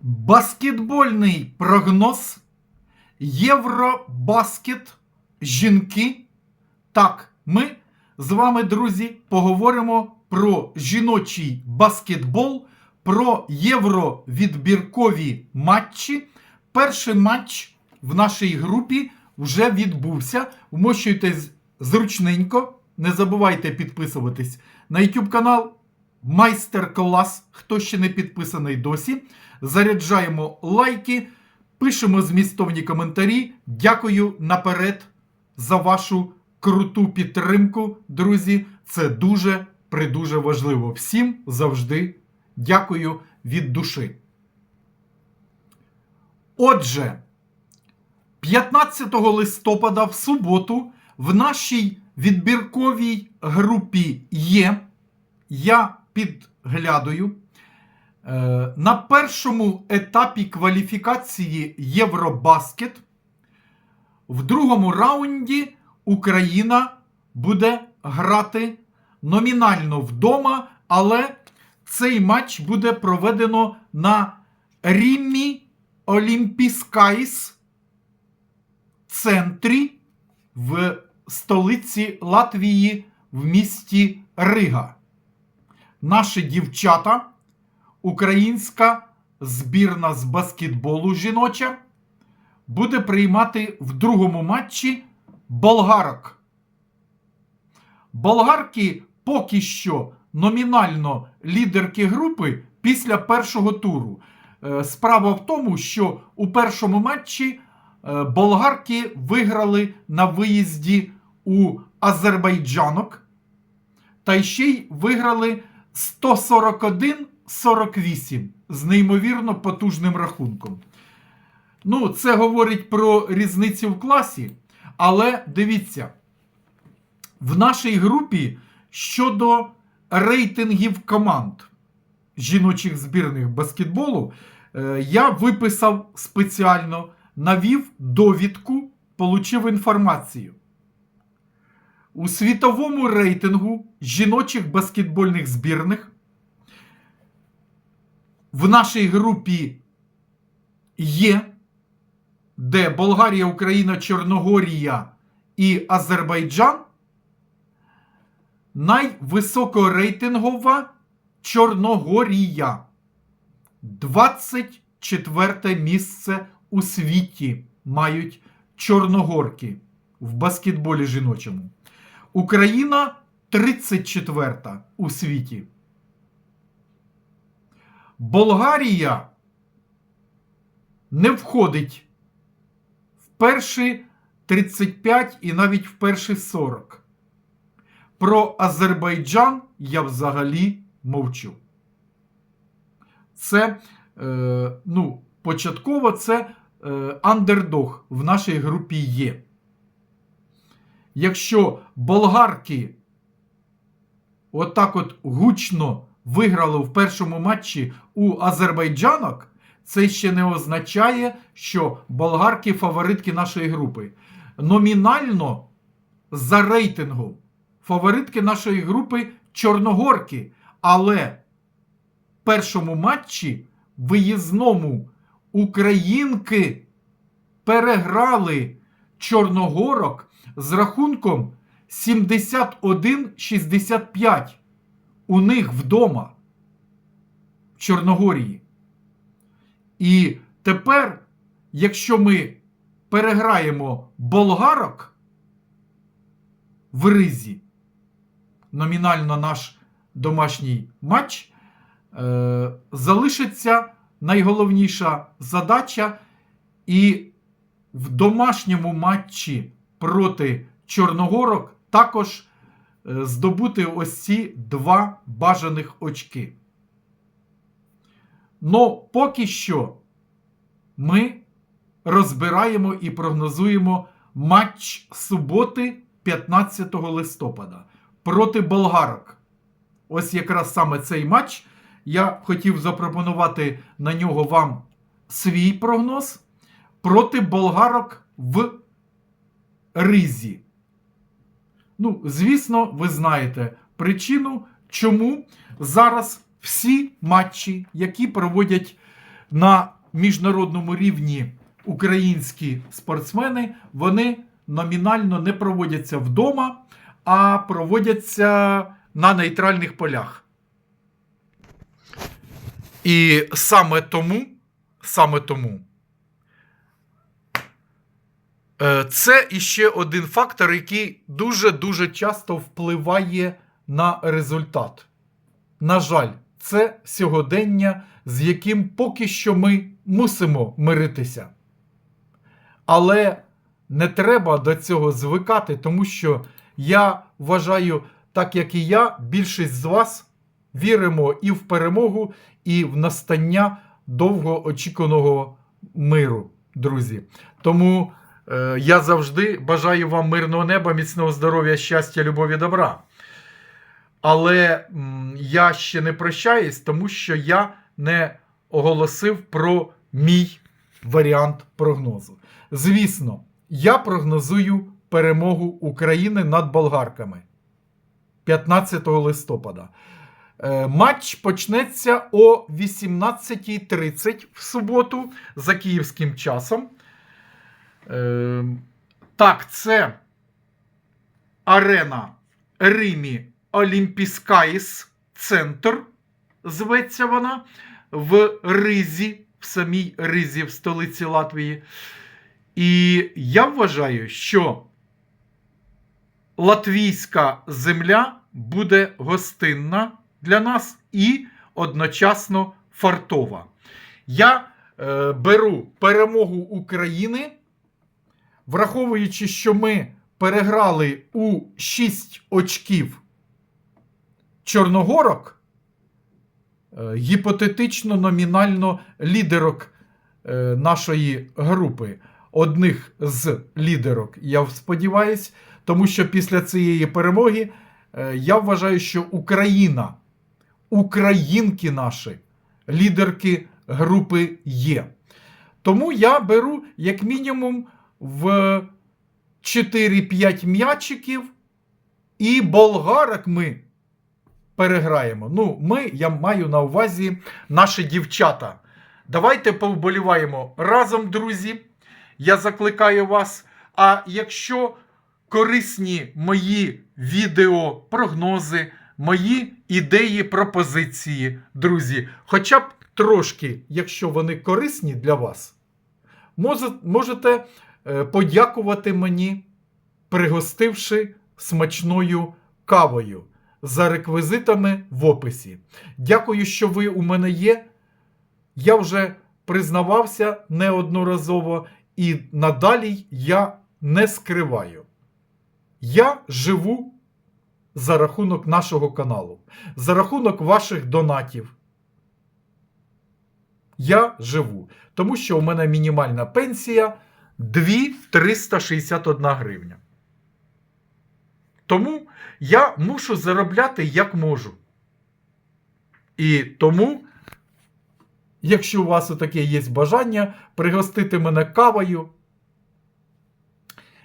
Баскетбольний прогноз. Євробаскет. Жінки. Так, ми з вами, друзі, поговоримо про жіночий баскетбол, про євровідбіркові матчі. Перший матч в нашій групі вже відбувся. Вмощуйтесь зручненько. Не забувайте підписуватись на YouTube канал. Майстер-клас, хто ще не підписаний досі. Заряджаємо лайки, пишемо змістовні коментарі. Дякую наперед за вашу круту підтримку, друзі. Це дуже придуже важливо. Всім завжди дякую від душі. Отже, 15 листопада в суботу в нашій відбірковій групі є. Я підглядаю. Е, На першому етапі кваліфікації Євробаскет в другому раунді Україна буде грати номінально вдома, але цей матч буде проведено на Ріммі Олімпіскайс центрі в столиці Латвії в місті Рига. Наші дівчата, українська збірна з баскетболу жіноча, буде приймати в другому матчі болгарок. Болгарки поки що номінально лідерки групи після першого туру. Е, Справа в тому, що у першому матчі е, болгарки виграли на виїзді у Азербайджанок, та ще й виграли 141-48 з неймовірно потужним рахунком. Ну, це говорить про різницю в класі, але дивіться, в нашій групі щодо рейтингів команд жіночих збірних баскетболу, е, я виписав спеціально, навів довідку, получив інформацію. У світовому рейтингу жіночих баскетбольних збірних в нашій групі є, де Болгарія, Україна, Чорногорія і Азербайджан найвисокорейтингова Чорногорія. 24 місце у світі мають чорногорки в баскетболі жіночому. Україна 34 у світі. Болгарія не входить в перші 35 і навіть в перші 40. Про Азербайджан я взагалі мовчу. Це, е, ну, початково це е, андердог в нашій групі є. Якщо болгарки отак от гучно виграли в першому матчі у Азербайджанок, це ще не означає, що болгарки фаворитки нашої групи. Номінально за рейтингом фаворитки нашої групи Чорногорки. Але в першому матчі виїзному українки переграли Чорногорок з рахунком 71-65 у них вдома в Чорногорії. І тепер, якщо ми переграємо болгарок в ризі, номінально наш домашній матч, е, залишиться найголовніша задача, і в домашньому матчі проти Чорногорок також е, здобути ось ці два бажаних очки. Но поки що ми розбираємо і прогнозуємо матч суботи 15 листопада проти болгарок. Ось якраз саме цей матч. Я хотів запропонувати на нього вам свій прогноз проти болгарок в Ризі. Ну, звісно, ви знаєте причину, чому зараз всі матчі, які проводять на міжнародному рівні українські спортсмени вони номінально не проводяться вдома, а проводяться на нейтральних полях. І саме тому, саме тому, це іще один фактор, який дуже-дуже часто впливає на результат. На жаль, це сьогодення, з яким поки що ми мусимо миритися. Але не треба до цього звикати, тому що я вважаю, так як і я, більшість з вас віримо і в перемогу, і в настання довгоочікуваного миру, друзі. Тому е, я завжди бажаю вам мирного неба, міцного здоров'я, щастя, любові, добра. Але я ще не прощаюсь, тому що я не оголосив про мій варіант прогнозу. Звісно, я прогнозую перемогу України над болгарками 15 листопада. Е, Матч почнеться о 18.30 в суботу за київським часом. Е, Так, це арена Римі Олімпіскаїс Центр. Зветься вона в Ризі, в самій Ризі, в столиці Латвії. І я вважаю, що латвійська земля буде гостинна для нас і одночасно фартова. Я е, беру перемогу України, враховуючи, що ми переграли у 6 очків Чорногорок, е, гіпотетично номінально лідерок е, нашої групи, одних з лідерок, я сподіваюся, тому що після цієї перемоги е, я вважаю, що Україна, українки наші, лідерки групи є. Тому я беру як мінімум в 4-5 м'ячиків, і болгарок ми переграємо. Ну, ми, я маю на увазі наші дівчата. Давайте повболіваємо разом, друзі. Я закликаю вас. А якщо корисні мої відео, прогнози, мої ідеї, пропозиції, друзі, хоча б трошки, якщо вони корисні для вас, можете подякувати мені, пригостивши смачною кавою за реквізитами в описі. Дякую, що ви у мене є. Я вже признавався неодноразово, і надалі я не скриваю. Я живу за рахунок нашого каналу, за рахунок ваших донатів. Я живу, тому що у мене мінімальна пенсія 2361 гривня. Тому я мушу заробляти як можу. І тому, якщо у вас таке є бажання пригостити мене кавою,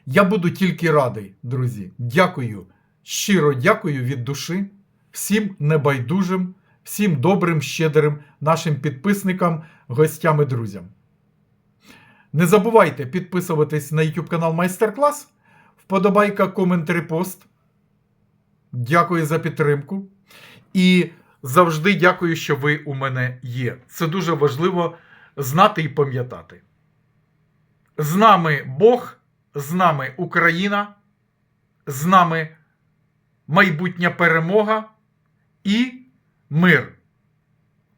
я буду тільки радий, друзі. Дякую, щиро дякую від душі всім небайдужим, всім добрим, щедрим нашим підписникам, гостям і друзям. Не забувайте підписуватись на YouTube канал Майстер-клас. Вподобайка, комент, репост. Дякую за підтримку. І завжди дякую, що ви у мене є. Це дуже важливо знати і пам'ятати. З нами Бог, з нами Україна, з нами майбутня перемога і мир.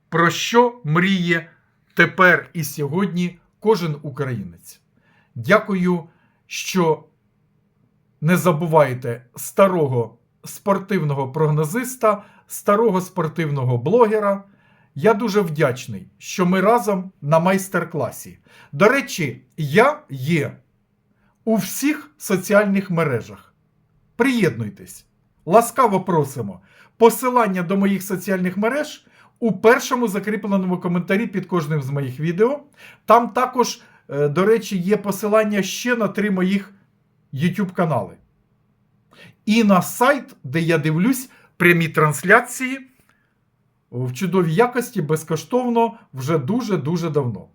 Про що мріє тепер і сьогодні кожен українець. Дякую, що не забувайте старого спортивного прогнозиста, старого спортивного блогера. Я дуже вдячний, що ми разом на майстер-класі. До речі, я є у всіх соціальних мережах. Приєднуйтесь, ласкаво просимо. Посилання до моїх соціальних мереж у першому закріпленому коментарі під кожним з моїх відео. Там також, е, до речі, є посилання ще на три моїх YouTube канали. І на сайт, де я дивлюсь прямі трансляції в чудовій якості безкоштовно вже дуже-дуже давно.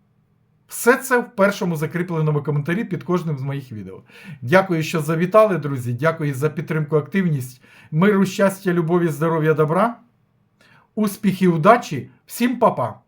Все це в першому закріпленому коментарі під кожним з моїх відео. Дякую, що завітали, друзі. Дякую за підтримку, активність. Миру, щастя, любові, здоров'я, добра. Успіхів, удачі. Всім па-па!